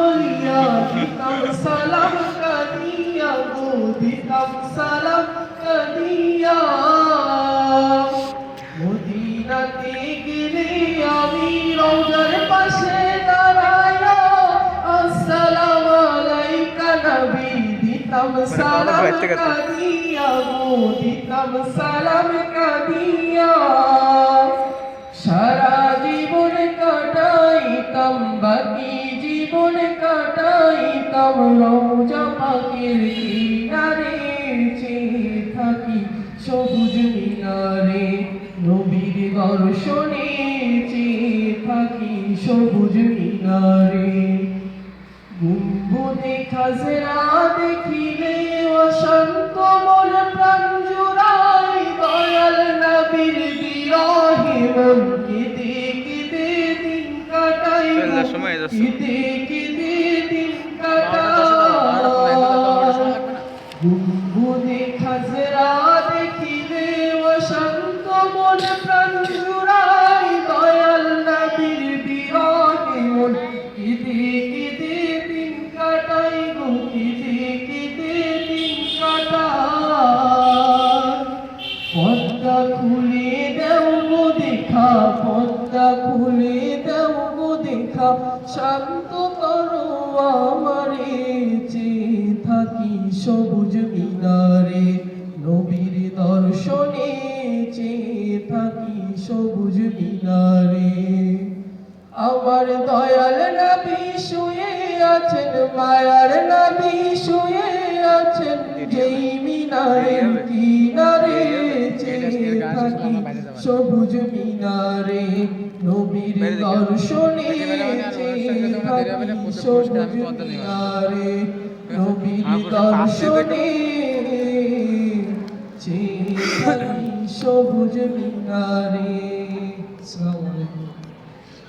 বলিয়া দিতাম সালাম কাদিয়া গো দিতাম সালাম কাদিয়া মদিনাতে গেলে আমি রওজার পাশে দাঁড়ায়া সালাম বাকি জীবন কিনারে, চেয়ে থাকি সবুজ মিনারে। নবীর দর্শনে চেয়ে থাকি সবুজ মিনারে। গুম্বুদে খাজরা দেখিলে কাটাই পদ্মা খুলে গো দেখা পদ্মা খুলে দেও শান্ত করো আমারে চেয়ে থাকি সবুজ মিনারে? নবীর দর্শনে চেয়ে থাকি সবুজ মিনারে? আমার দয়াল নবী শুয়ে আছেন, মায়ার নবী শুয়ে আছেন, যেই সবুজ মিনারে নবীর দর্শনে সবুজ মিনারে নবীর দর্শনে চেয়ে থাকি সবুজ মিনারে আসসালামু আলাইকুম।